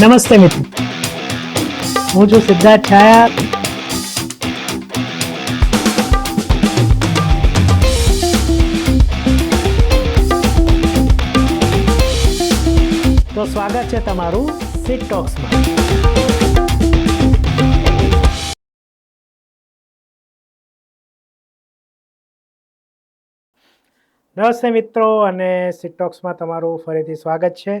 નમસ્તે મિત્રો. હું છું સિદ્ધાર્થ છાયા. તો સ્વાગત છે તમારું સિટ ટોક્સમાં નમસ્તે મિત્રો, અને સિટોક્સમાં તમારું ફરીથી સ્વાગત છે.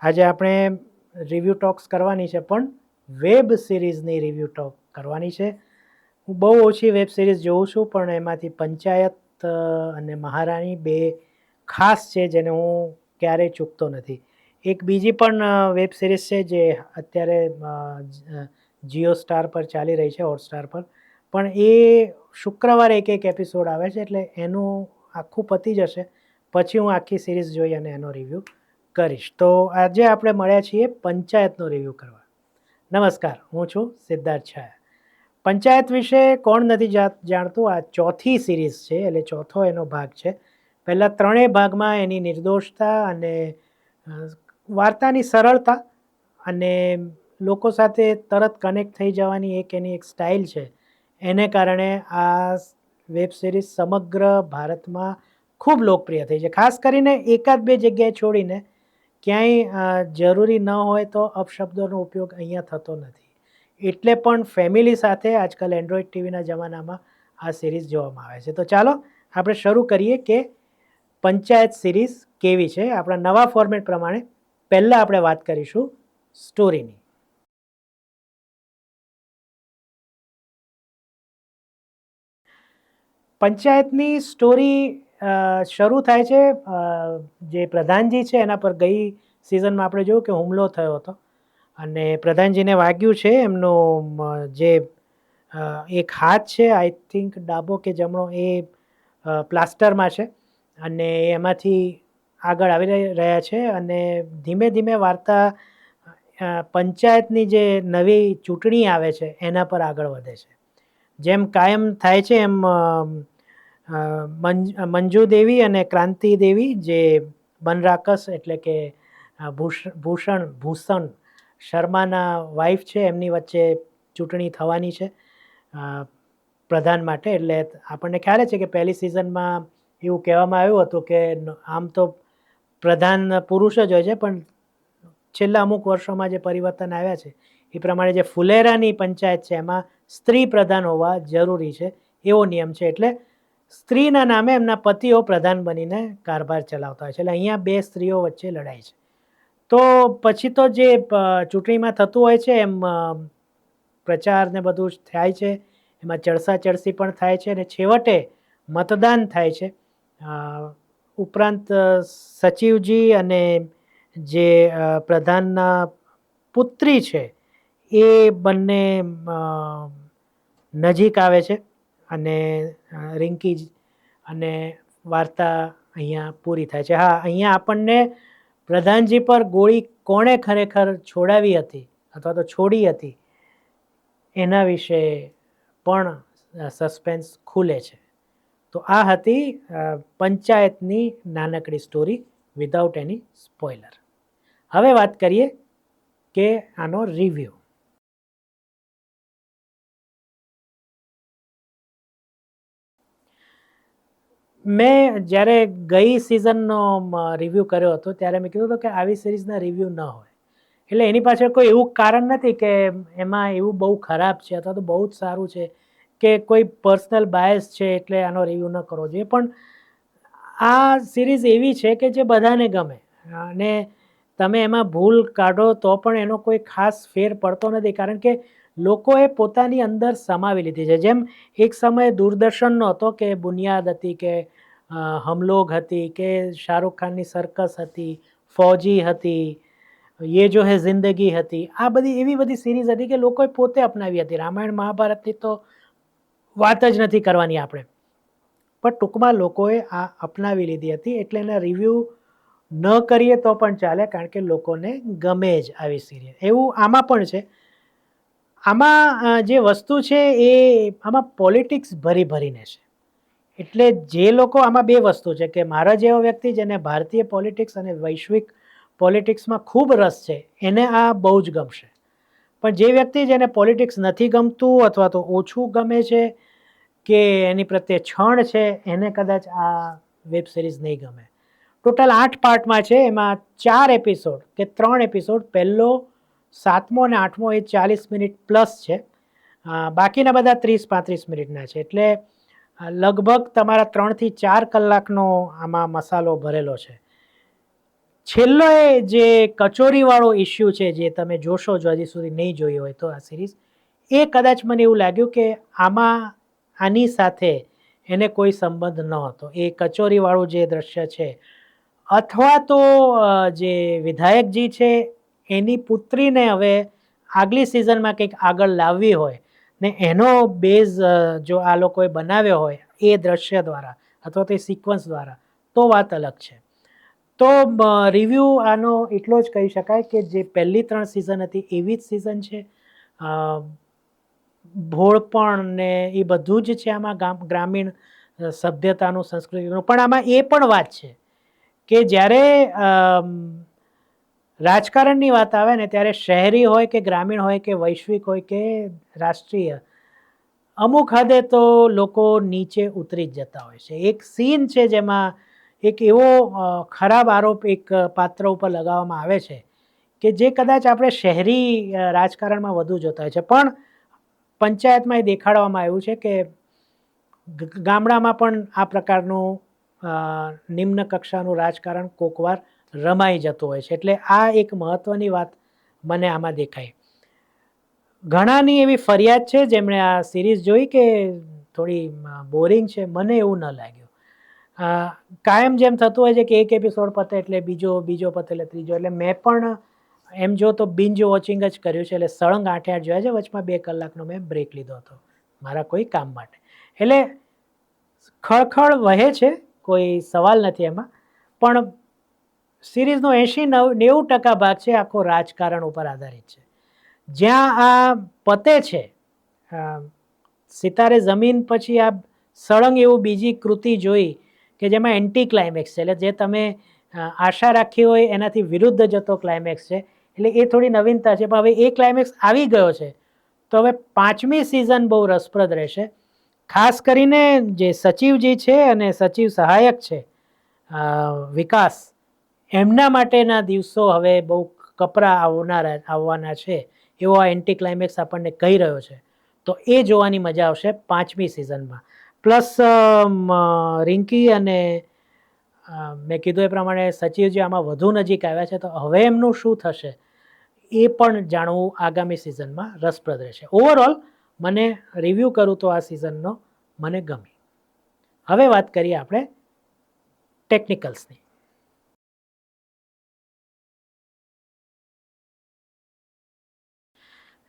આજે આપણે રિવ્યૂ ટોક્સ કરવાની છે, પણ વેબ સિરીઝની રિવ્યૂ ટોક કરવાની છે. હું બહુ ઓછી વેબ સિરીઝ જોઉં છું, પણ એમાંથી પંચાયત અને મહારાણી બે ખાસ છે, જેને હું ક્યારેય ચૂકતો નથી. એક બીજી પણ વેબ સિરીઝ છે, જે અત્યારે જીઓ સ્ટાર પર ચાલી રહી છે હોટસ્ટાર પર. પણ એ શુક્રવારે એક એક એપિસોડ આવે છે, એટલે એનું આખું પતી જશે. પછી હું આખી સિરીઝ જોઈ અને એનો રિવ્યૂ કરીશ. તો આજે આપણે મળ્યા છીએ પંચાયતનો રિવ્યૂ કરવા. નમસ્કાર, હું છું સિદ્ધાર્થ છાયા. પંચાયત વિશે કોણ નથી જાણતું? આ ચોથી સિરીઝ છે, એટલે ચોથો એનો ભાગ છે. પહેલાં ત્રણેય ભાગમાં એની નિર્દોષતા અને વાર્તાની સરળતા અને લોકો સાથે તરત કનેક્ટ થઈ જવાની એક એની એક સ્ટાઇલ છે. એને કારણે આ વેબ સિરીઝ સમગ્ર ભારતમાં ખૂબ લોકપ્રિય થઈ છે. ખાસ કરીને એકાદ બે જગ્યાએ છોડીને ક્યાંય જરૂરી ન હોય તો અપશબ્દોનો ઉપયોગ અહીંયા થતો નથી. એટલે પણ ફેમિલી સાથે આજકાલ એન્ડ્રોઈડ ટીવીના જમાનામાં આ સિરીઝ જોવામાં આવે છે. તો ચાલો, આપણે શરૂ કરીએ કે પંચાયત સિરીઝ કેવી છે? આપણા નવા ફોર્મેટ પ્રમાણે પહેલાં આપણે વાત કરીશું સ્ટોરીની પંચાયતની સ્ટોરી શરૂ થાય છે જે પ્રધાનજી છે, એના પર ગઈ સિઝનમાં આપણે જોયું કે હુમલો થયો હતો. અને પ્રધાનજીને વાગ્યું છે, એમનો જે એક હાથ છે આઈ થિંક ડાબો કે જમણો, એ પ્લાસ્ટરમાં છે. અને એમાંથી આગળ આવી રહી- રહ્યા છે અને ધીમે ધીમે વાર્તા પંચાયતની જે નવી ચૂંટણી આવે છે, એના પર આગળ વધે છે. જેમ કાયમ થાય છે, એમ મંજ- દેવી અને ક્રાંતિ દેવી જે બનરાકસ એટલે કે ભૂષ- ભૂષણ ભૂષણ શર્માના વાઈફ છે, એમની વચ્ચે ચૂંટણી થવાની છે પ્રધાન માટે. એટલે આપણને ખ્યાલ છે કે પહેલી સિઝનમાં એવું કહેવામાં આવ્યું હતું કે આમ તો પ્રધાન પુરુષ જ હોય છે, પણ છેલ્લા અમુક વર્ષોમાં જે પરિવર્તન આવ્યા છે, એ પ્રમાણે જે ફુલેરાની પંચાયત છે, એમાં સ્ત્રી પ્રધાન હોવા જરૂરી છે, એવો નિયમ છે. એટલે સ્ત્રીના નામે એમના પતિઓ પ્રધાન બનીને કારભાર ચલાવતા હોય છે. એટલે અહીંયા બે સ્ત્રીઓ વચ્ચે લડાઈ છે. તો પછી તો જે ચૂંટણીમાં થતું હોય છે, એમ પ્રચાર ને બધું થાય છે. એમાં ચડસા ચડસી પણ થાય છે અને છેવટે મતદાન થાય છે. ઉપરાંત સચિવજી અને જે પ્રધાનના પુત્રી છે, એ બંને નજીક આવે છે. અને રિંકી અને વાર્તા અહીંયા પૂરી થાય છે. હા, અહીંયા આપણને પ્રધાનજી પર ગોળી કોણે ખરેખર છોડાવી હતી અથવા તો છોડી હતી એના વિશે પણ સસ્પેન્સ ખુલે છે. તો આ હતી પંચાયતની નાનકડી સ્ટોરી વિધાઉટ એની સ્પોઇલર. હવે વાત કરીએ કે આનો રિવ્યૂ. મેં જ્યારે ગઈ સિઝનનો રિવ્યૂ કર્યો હતો, ત્યારે મેં કીધું હતું કે આવી સિરીઝના રિવ્યૂ ન હોય. એટલે એની પાછળ કોઈ એવું કારણ નથી કે એમાં એવું બહુ ખરાબ છે અથવા તો બહુ જ સારું છે કે કોઈ પર્સનલ બાયસ છે એટલે આનો રિવ્યૂ ન કરવો જોઈએ. પણ આ સિરીઝ એવી છે કે જે બધાને ગમે. અને તમે એમાં ભૂલ કાઢો તો પણ એનો કોઈ ખાસ ફેર પડતો નથી. કારણ કે લોકોએ પોતાની અંદર સમાવી લીધી છે. જેમ એક સમયે દૂરદર્શનનો હતો કે બુનિયાદ હતી કે હમલોગ હતી કે શાહરૂખ ખાનની સર્કસ હતી, ફૌજી હતી, યે જો હે જિંદગી હતી. આ બધી એવી બધી સિરીઝ હતી કે લોકોએ પોતે અપનાવી હતી. રામાયણ મહાભારતની તો વાત જ નથી કરવાની આપણે. પણ ટૂંકમાં લોકોએ આ અપનાવી લીધી હતી એટલે એના રિવ્યૂ ન કરીએ તો પણ ચાલે કારણ કે લોકોને ગમે જ આવી સિરીઝ એવું આમાં પણ છે. આમાં જે વસ્તુ છે એ આમાં પોલિટિક્સ ભરી ભરીને છે. એટલે જે લોકો આમાં બે વસ્તુ છે કે મારા જેવો વ્યક્તિ જેને ભારતીય પોલિટિક્સ અને વૈશ્વિક પોલિટિક્સમાં ખૂબ રસ છે, એને આ બહુ જ ગમશે. પણ જે વ્યક્તિ જેને પોલિટિક્સ નથી ગમતું અથવા તો ઓછું ગમે છે કે એની પ્રત્યે છણ છે, એને કદાચ આ વેબ સિરીઝ નહીં ગમે. ટોટલ આઠ પાર્ટમાં છે, એમાં ચાર એપિસોડ કે ત્રણ એપિસોડ પહેલો સાતમો અને આઠમો એ ચાલીસ મિનિટ પ્લસ છે. બાકીના બધા ત્રીસ પાંત્રીસ મિનિટના છે. એટલે લગભગ તમારા ત્રણથી ચાર કલાકનો આમાં મસાલો ભરેલો છે. છેલ્લો એ જે કચોરીવાળો ઇસ્યુ છે, જે તમે જોશો જો હજી સુધી નહીં જોઈ હોય તો આ સિરીઝ એ કદાચ મને એવું લાગ્યું કે આમાં આની સાથે એને કોઈ સંબંધ ન હતો. એ કચોરીવાળું જે દ્રશ્ય છે, અથવા તો જે વિધાયકજી છે એની પુત્રીને હવે આગલી સિઝનમાં કંઈક આગળ લાવવી હોય ને એનો બેઝ જો આ લોકોએ બનાવ્યો હોય એ દ્રશ્ય દ્વારા અથવા તો એ સિક્વન્સ દ્વારા, તો વાત અલગ છે. તો રિવ્યૂ આનો એટલો જ કહી શકાય કે જે પહેલી ત્રણ સિઝન હતી એવી જ સિઝન છે. ભોળપણ ને એ બધું જ છે આમાં ગામ, ગ્રામીણ સભ્યતાનું, સંસ્કૃતિનું. પણ આમાં એ પણ વાત છે કે જ્યારે રાજકારણની વાત આવે ને ત્યારે શહેરી હોય કે ગ્રામીણ હોય કે વૈશ્વિક હોય કે રાષ્ટ્રીય, અમુક હદે તો લોકો નીચે ઉતરી જ જતા હોય છે. એક સીન છે જેમાં એક એવો ખરાબ આરોપ એક પાત્ર ઉપર લગાવવામાં આવે છે કે જે કદાચ આપણે શહેરી રાજકારણમાં વધુ જોતા હોય છે. પણ પંચાયતમાં એ દેખાડવામાં આવ્યું છે કે ગામડામાં પણ આ પ્રકારનું નિમ્ન કક્ષાનું રાજકારણ કોકવાર રમાઈ જતું હોય છે. એટલે આ એક મહત્વની વાત મને આમાં દેખાઈ ઘણાની એવી ફરિયાદ છે જેમણે આ સિરીઝ જોઈ કે થોડી બોરિંગ છે? મને એવું ન લાગ્યું. કાયમ જેમ થતું હોય છે કે એક એપિસોડ પતે એટલે બીજો બીજો પતે એટલે ત્રીજો. એટલે મેં પણ એમ જો તો બિંજ વોચિંગ જ કર્યું છે. એટલે સળંગ આઠે આઠ જોયા છે. વચમાં બે કલાકનો મેં બ્રેક લીધો હતો. મારા કોઈ કામ માટે. એટલે ખળખળ વહે છે. કોઈ સવાલ નથી એમાં. પણ સિરીઝનો એંશી નવ, નેવું ટકા ભાગ છે આખો રાજકારણ ઉપર આધારિત છે. જ્યાં આ પતે છે સિતારે જમીન પછી આ સળંગ એવું બીજી કૃતિ જોઈ કે જેમાં એન્ટી ક્લાઇમેક્સ છે. એટલે જે તમે આશા રાખી હોય એનાથી વિરુદ્ધ જતો ક્લાઇમેક્સ છે. એટલે એ થોડી નવીનતા છે. પણ હવે એ ક્લાઇમેક્સ આવી ગયો છે. તો હવે પાંચમી સિઝન બહુ રસપ્રદ રહેશે. ખાસ કરીને જે સચિવજી છે અને સચિવ સહાયક છે વિકાસ એમના માટેના દિવસો હવે બહુ કપરા આવનારા, આવવાના છે, એવો આ એન્ટી ક્લાઇમેક્સ આપણને કહી રહ્યો છે. તો એ જોવાની મજા આવશે પાંચમી સિઝનમાં પ્લસ રિંકી અને મેં કીધું એ પ્રમાણે સચિવજી આમાં વધુ નજીક આવ્યા છે, તો હવે એમનું શું થશે એ પણ જાણવું આગામી સિઝનમાં રસપ્રદ રહેશે. ઓવરઓલ મને રિવ્યૂ કરું તો આ સિઝનનો મને ગમી હવે વાત કરીએ આપણે ટેકનિકલ્સની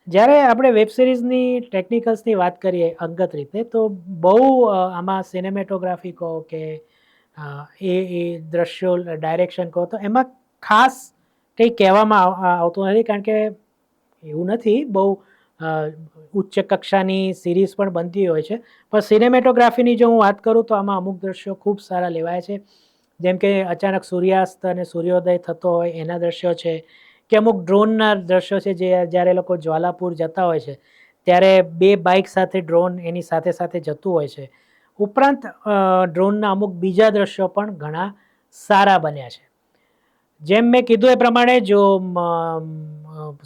જ્યારે આપણે વેબ સિરીઝની ટેકનિકલ્સની વાત કરીએ અંગત રીતે, તો બહુ આમાં સિનેમેટોગ્રાફી કહો કે એ એ દ્રશ્યો ડાયરેક્શન કહો, તો એમાં ખાસ કંઈ કહેવામાં આવ- આવતું નથી. કારણ કે એવું નથી, બહુ ઉચ્ચ કક્ષાની સિરીઝ પણ બનતી હોય છે. પણ સિનેમેટોગ્રાફીની જો હું વાત કરું, તો આમાં અમુક દ્રશ્યો ખૂબ સારા લેવાય છે. જેમ કે અચાનક સૂર્યાસ્ત અને સૂર્યોદય થતો હોય, એના દ્રશ્યો છે. કે અમુક ડ્રોનના દ્રશ્યો છે જે જ્યારે લોકો જ્વાલાપુર જતા હોય છે, ત્યારે બે બાઇક સાથે ડ્રોન એની સાથે સાથે જતું હોય છે. ઉપરાંત ડ્રોનના અમુક બીજા દ્રશ્યો પણ ઘણા સારા બન્યા છે. જેમ મેં કીધું એ પ્રમાણે જો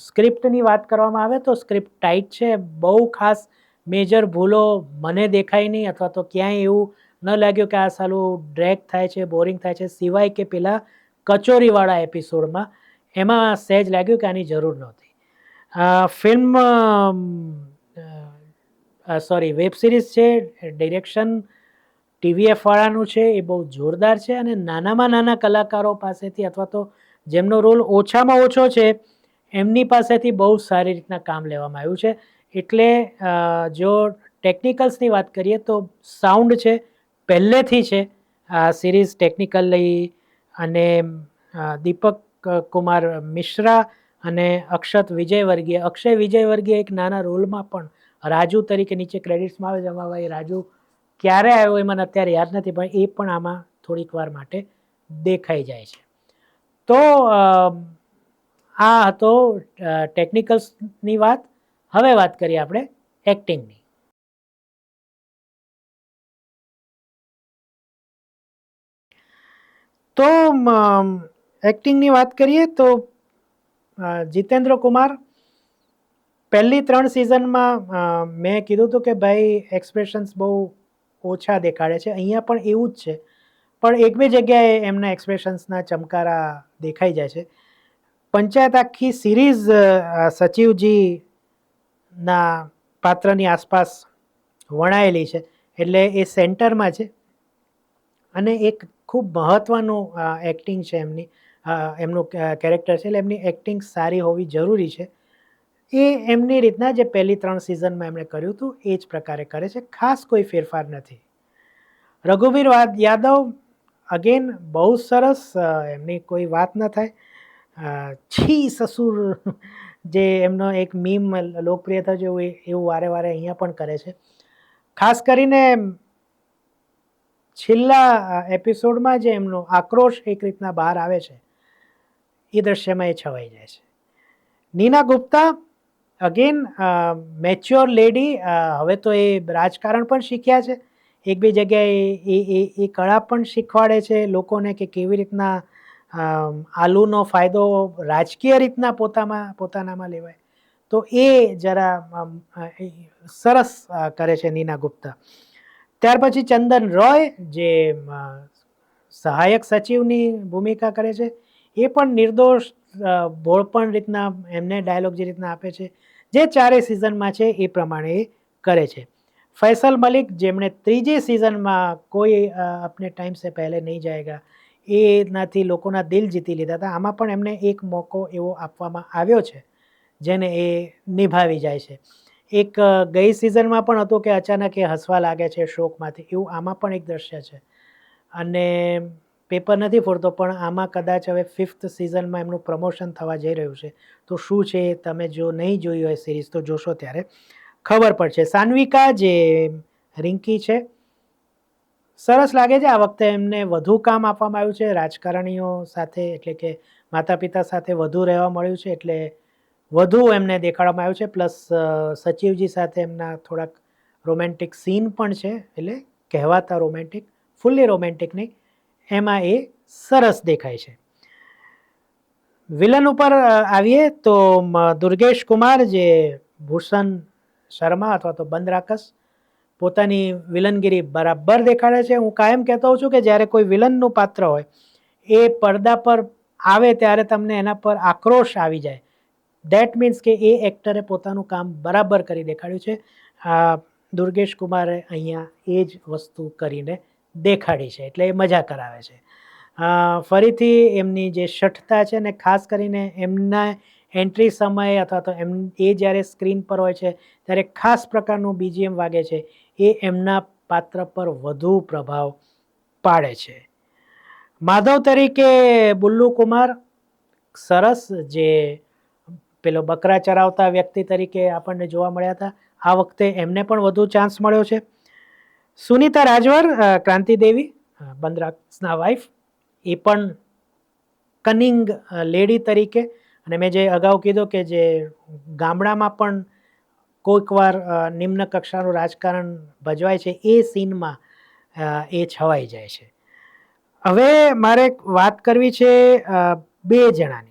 સ્ક્રિપ્ટની વાત કરવામાં આવે તો સ્ક્રિપ્ટ ટાઈટ છે. બહુ ખાસ મેજર ભૂલો મને દેખાય નહીં અથવા તો ક્યાંય એવું ન લાગ્યું કે આ સાલું ડ્રેક થાય છે, બોરિંગ થાય છે. સિવાય કે પેલા કચોરીવાળા એપિસોડમાં એમાં સહેજ લાગ્યું કે આની જરૂર નહોતી. ફિલ્મ સોરી વેબ સિરીઝ છે ડિરેક્શન ટીવીએફવાળાનું છે, એ બહુ જોરદાર છે અને નાનામાં નાના કલાકારો પાસેથી અથવા તો જેમનો રોલ ઓછામાં ઓછો છે, એમની પાસેથી બહુ સારી રીતના કામ લેવામાં આવ્યું છે. એટલે જો ટેકનિકલ્સની વાત કરીએ તો સાઉન્ડ છે, પહેલેથી છે, આ સિરીઝ ટેકનિકલ લઈ અને દીપક કુમાર મિશ્રા અને અક્ષત વિજયવર્ગીય. અક્ષય વિજયવર્ગીય એક નાના રોલમાં પણ રાજુ તરીકે નીચે ક્રેડિટ્સમાં આવે એમાં ભાઈ રાજુ ક્યારે આવ્યો એ મને અત્યારે યાદ નથી, પણ એ પણ આમાં થોડીક વાર માટે દેખાઈ જાય છે. તો આ હતો ટેકનિકલ્સની વાત. હવે વાત કરીએ આપણે એક્ટિંગની તો એક્ટિંગની વાત કરીએ તો જીતેન્દ્ર કુમાર પહેલી ત્રણ સિઝનમાં મેં કીધું હતું કે ભાઈ એક્સપ્રેશન્સ બહુ ઓછા દેખાડે છે. અહીંયા પણ એવું જ છે. પણ એક બે જગ્યાએ એમના એક્સપ્રેશન્સના ચમકારા દેખાઈ જાય છે. પંચાયત આખી સિરીઝ સચિવજીના પાત્રની આસપાસ વણાયેલી છે. એટલે એ સેન્ટરમાં છે. અને એક ખૂબ મહત્ત્વનું એક્ટિંગ છે એમની. એમનું કેરેક્ટર છે, એટલે એમની એક્ટિંગ સારી હોવી જરૂરી છે. એ એમની રીતના જે પહેલી ત્રણ સિઝનમાં એમણે કર્યું હતું, એ જ પ્રકારે કરે છે, ખાસ કોઈ ફેરફાર નથી. રઘુવીર યાદવ અગેન બહુ સરસ એમની કોઈ વાત ન થાય. છી સસુર જે એમનો એક મીમ લોકપ્રિય થયો એવું એવું વારે વારે અહીંયા પણ કરે છે. ખાસ કરીને છેલ્લા એપિસોડમાં જે એમનો આક્રોશ એક રીતના બહાર આવે છે એ દ્રશ્યમાં એ છવાઈ જાય છે. Neena Gupta again mature lady હવે તો એ રાજકારણ પણ શીખ્યા છે. એક બે જગ્યાએ એ એ કળા પણ શીખવાડે છે લોકોને કે કેવી રીતના આલુનો ફાયદો રાજકીય રીતના પોતામાં, પોતાનામાં લેવાય. તો એ જરા સરસ કરે છે નીના ગુપ્તા. ત્યાર પછી ચંદન રોય, જે સહાયક સચિવની ભૂમિકા કરે છે એ પણ નિર્દોષ બોળપણ રીતના, એમને ડાયલોગ જે રીતના આપે છે, જે ચારેય સિઝનમાં છે એ પ્રમાણે કરે છે. ફૈસલ મલિક, જેમણે ત્રીજી સિઝનમાં કોઈ આપને ટાઈમ સે પહેલે નહીં જાયગા એનાથી લોકોના દિલ જીતી લીધા હતા. આમાં પણ એમને એક મોકો એવો આપવામાં આવ્યો છે, જેને એ નિભાવી જાય છે. એક ગઈ સિઝનમાં પણ હતું કે અચાનક એ હસવા લાગે છે શોકમાંથી, એવું આમાં પણ એક દ્રશ્ય છે. અને પેપર નથી ફોડતો, પણ આમાં કદાચ હવે ફિફ્થ સિઝનમાં એમનું પ્રમોશન થવા જઈ રહ્યું છે. તો શું છે તમે જો નહીં જોઈ હોય સિરીઝ તો જોશો ત્યારે. ખબર પડશે. સાન્વિકા જે રિંકી છે, સરસ લાગે છે આ વખતે એમને વધુ કામ આપવામાં આવ્યું છે. રાજકારણીઓ સાથે, એટલે કે માતા પિતા સાથે વધુ રહેવા મળ્યું છે, એટલે વધુ એમને દેખાડવામાં આવ્યું છે. પ્લસ સચિવજી સાથે એમના થોડાક રોમેન્ટિક સીન પણ છે, એટલે કહેવાતા રોમેન્ટિક ફૂલ્લી રોમેન્ટિક નહીં. એમાં એ સરસ દેખાય છે. વિલન ઉપર આવીએ તો દુર્ગેશ કુમાર જે ભૂષણ શર્મા અથવા તો બંધ રાકસ પોતાની વિલનગીરી બરાબર દેખાડે છે. હું કાયમ કહેતો હોઉં છું કે જ્યારે કોઈ વિલનનું પાત્ર હોય, એ પડદા પર આવે ત્યારે તમને એના પર આક્રોશ આવી જાય. દેટ મીન્સ કે એ એક્ટરે પોતાનું કામ બરાબર કરી દેખાડ્યું છે. દુર્ગેશ કુમારે અહીંયા એ જ વસ્તુ કરીને દેખાડી છે, એટલે એ મજા કરાવે છે. ફરીથી એમની જે શઠતા છે ને, ખાસ કરીને એમના એન્ટ્રી સમયે અથવા તો એમ, એ જ્યારે સ્ક્રીન પર હોય છે, ત્યારે ખાસ પ્રકારનું બીજીએમ વાગે છે, એ એમના પાત્ર પર વધુ પ્રભાવ પાડે છે. માધવ તરીકે બુલ્લુ કુમાર, સરસ જે પેલો બકરા ચરાવતા વ્યક્તિ તરીકે આપણને જોવા મળ્યા હતા, આ વખતે એમને પણ વધુ ચાન્સ મળ્યો છે. સુનીતા રાજવર ક્રાંતિ દેવી અ, બંદરાક્સના વાઇફ એ પણ કનિંગ લેડી તરીકે. અને મેં જે અગાઉ કીધું કે જે ગામડામાં પણ કોઈકવાર નિમ્ન કક્ષાનું રાજકારણ ભજવાય છે એ સીનમાં એ છવાઈ જાય છે. હવે મારે વાત કરવી છે બે જણાની.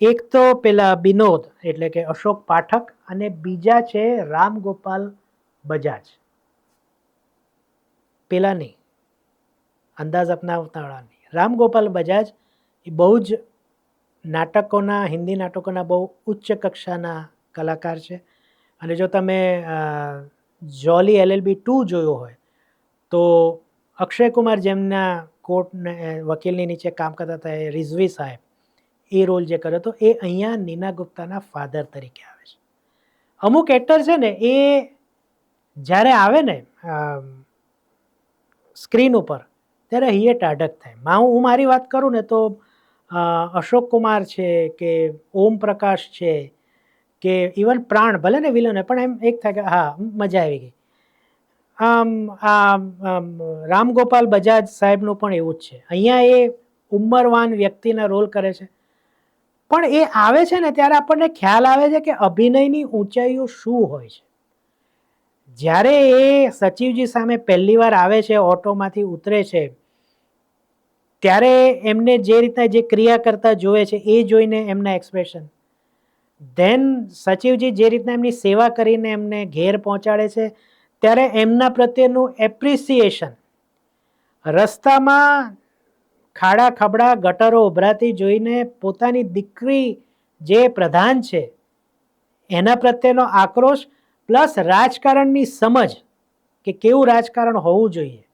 એક તો પેલા બિનોદ એટલે કે અશોક પાઠક અને બીજા છે રામ ગોપાલ બજાજ. પેલા નહીં અંદાજ અપનાવતાવાળા નહીં રામ ગોપાલ બજાજ એ બહુ જ નાટકોના, હિન્દી નાટકોના બહુ ઉચ્ચ કક્ષાના કલાકાર છે. અને જો તમે જોલી એલએલબી ટુ જોયો હોય, તો અક્ષય કુમાર જેમના કોર્ટને વકીલની નીચે કામ કરતા હતા એ રિઝવી સાહેબ, એ રોલ જે કર્યો હતો, એ અહીંયા નીના ગુપ્તાના ફાધર તરીકે આવે છે. અમુક એક્ટર છે ને, એ જ્યારે આવે ને સ્ક્રીન ઉપર ત્યારે હૈયે ટાઢક થાય. મા હું મારી વાત કરું ને તો અશોક કુમાર છે કે ઓમ પ્રકાશ છે કે ઇવન પ્રાણ ભલે ને વિલન પણ એમ એક થાય કે હા મજા આવી ગઈ. આમ આ આમ, રામ ગોપાલ બજાજ સાહેબનું પણ એવું જ છે. અહીંયા એ ઉંમરવાન વ્યક્તિના રોલ કરે છે. પણ એ આવે છે ને ત્યારે આપણને ખ્યાલ આવે છે કે અભિનયની ઊંચાઈઓ શું હોય છે. જ્યારે એ સચિવજી સામે પહેલી વાર આવે છે, ઓટોમાંથી ઉતરે છે, ત્યારે એમને જે રીતના જે ક્રિયા કરતા જોવે છે, એ જોઈને એમના એક્સપ્રેશન ધેન સચિવજી જે રીતના એમની સેવા કરીને એમને ઘેર પહોંચાડે છે, ત્યારે એમના પ્રત્યેનું એપ્રિસિએશન રસ્તામાં ખાડા ખબડા ગટરો ઉભરાતી જોઈને પોતાની દીકરી જે પ્રધાન છે, એના પ્રત્યેનો આક્રોશ પ્લસ રાજકારણની સમજ કે કેવું રાજકારણ હોવું જોઈએ.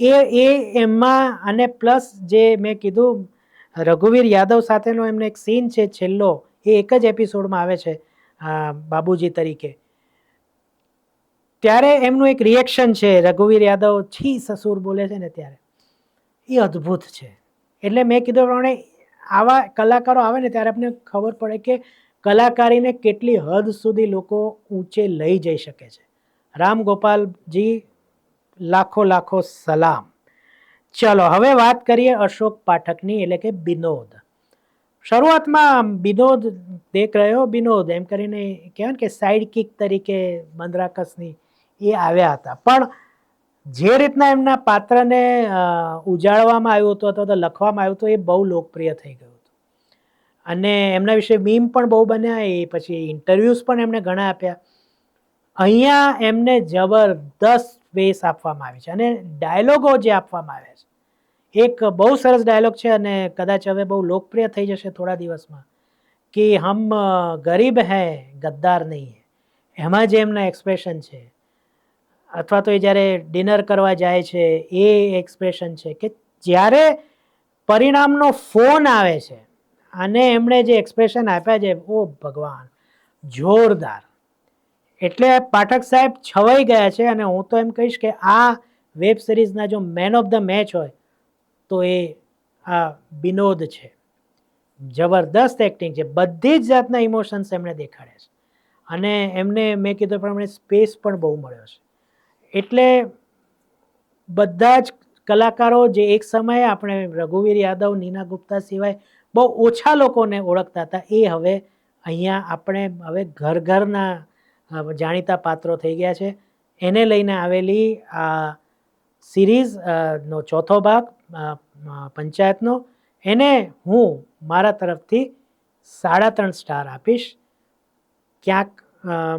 એ એ એમાં અને પ્લસ જે મેં કીધું, રઘુવીર યાદવ સાથેનો એમનો એક સીન છે છેલ્લો, એ એક જ એપિસોડમાં આવે છે બાબુજી તરીકે. ત્યારે એમનું એક રિએક્શન છે, રઘુવીર યાદવ છી સસુર બોલે છે ને ત્યારે. એ અદ્ભુત છે. એટલે મેં કીધું પ્રમાણે આવા કલાકારો આવે ને ત્યારે આપણે ખબર પડે કે કલાકારીને કેટલી હદ સુધી લોકો ઊંચે લઈ જઈ શકે છે? રામ ગોપાલજી, લાખો લાખો સલામ. ચલો, હવે વાત કરીએ અશોક પાઠકની, એટલે કે બિનોદ. શરૂઆતમાં બિનોદ દેખ રહ્યો, બિનોદ એમ કરીને કહેવાય ને કે સાઈડ કિક તરીકે મંદરાકસની એ આવ્યા હતા. પણ જે રીતના એમના પાત્રને ઉજાળવામાં આવ્યું હતું અથવા તો લખવામાં આવ્યું હતું એ બહુ લોકપ્રિય થઈ ગયું અને એમના વિશે મીમ પણ બહુ બન્યા, એ પછી ઇન્ટરવ્યૂઝ પણ એમણે ઘણા આપ્યા. અહીંયા એમને જબરદસ્ત વેસ આપવામાં આવી છે અને ડાયલોગો જે આપવામાં આવ્યા છે, એક બહુ સરસ ડાયલોગ છે અને કદાચ હવે બહુ લોકપ્રિય થઈ જશે થોડા દિવસમાં, કે હમ ગરીબ હૈ, ગદ્દાર નહીં હૈ. એમાં જે એમના એક્સપ્રેશન છે, અથવા તો એ જ્યારે ડિનર કરવા જાય છે, એ એક્સપ્રેશન છે કે જ્યારે પરિણામનો ફોન આવે છે અને એમણે જે એક્સપ્રેશન આપ્યા છે, ઓ ભગવાન, જોરદાર. એટલે પાઠક સાહેબ છવાઈ ગયા છે અને હું તો એમ કહીશ કે આ વેબ સિરીઝના જો મેન ઓફ ધ મેચ હોય, તો એ આ વિનોદ છે. જબરદસ્ત એક્ટિંગ છે. બધી જ જાતના ઇમોશન્સ એમણે દેખાડ્યા છે. અને એમને મેં કીધું પ્રમાણે સ્પેસ પણ બહુ મળ્યો છે. એટલે બધા જ કલાકારો જે એક સમયે આપણે રઘુવીર યાદવ, નીના ગુપ્તા સિવાય બહુ ઓછા લોકોને ઓળખતા હતા. એ હવે અહીંયા આપણે હવે ઘર ઘરના જાણીતા પાત્રો થઈ ગયા છે. એને લઈને આવેલી આ સિરીઝ નો ચોથો ભાગ પંચાયતનો, એને હું મારા તરફથી સાડા ત્રણ સ્ટાર આપીશ. ક્યાંક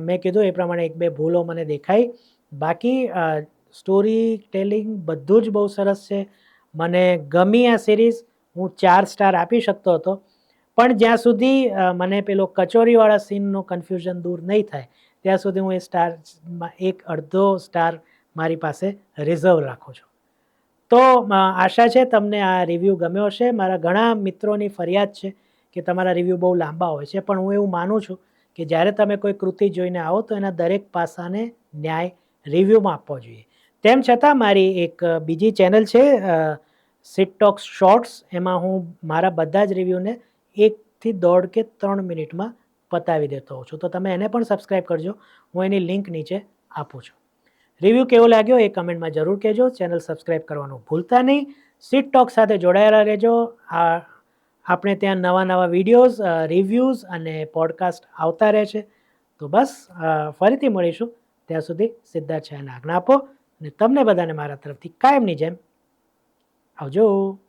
મેં કીધું એ પ્રમાણે એક બે ભૂલો મને દેખાઈ. બાકી સ્ટોરી ટેલિંગ બધું જ બહુ સરસ છે. મને ગમી આ સિરીઝ હું ચાર સ્ટાર આપી શકતો હતો. પણ જ્યાં સુધી મને પેલો કચોરીવાળા સીનનો કન્ફ્યુઝન દૂર નહીં થાય, ત્યાં સુધી હું એ સ્ટારમાં એક અડધો સ્ટાર મારી પાસે રિઝર્વ રાખું છું. તો આશા છે તમને આ રિવ્યૂ ગમ્યો હશે. મારા ઘણા મિત્રોની ફરિયાદ છે કે તમારા રિવ્યૂ બહુ લાંબા હોય છે, પણ હું એવું માનું છું કે જ્યારે તમે કોઈ કૃતિ જોઈને આવો, તો એના દરેક પાસાને ન્યાય રિવ્યૂમાં આપવો જોઈએ. તેમ છતાં, મારી એક બીજી ચેનલ છે સિટ ટોક્સ શોર્ટ્સ એમાં હું મારા બધા જ રિવ્યૂને એકથી દોઢ કે ત્રણ મિનિટમાં પતાવી દેતો હોઉં છું. તો તમે એને પણ સબસ્ક્રાઈબ કરજો. હું એની લિંક નીચે આપું છું. રિવ્યૂ કેવો લાગ્યો એ કમેન્ટમાં જરૂર કહેજો. ચેનલ સબસ્ક્રાઈબ કરવાનું ભૂલતા નહીં. સીટ ટોક સાથે જોડાયેલા રહેજો. આ, આપણે ત્યાં નવા નવા વિડીયોઝ રિવ્યૂઝ અને પોડકાસ્ટ આવતા રહે છે. તો બસ ફરીથી મળીશું. ત્યાં સુધી સિદ્ધાર્થ છે આજ્ઞા આપો અને તમને બધાને મારા તરફથી કાયમની જેમ 好，就。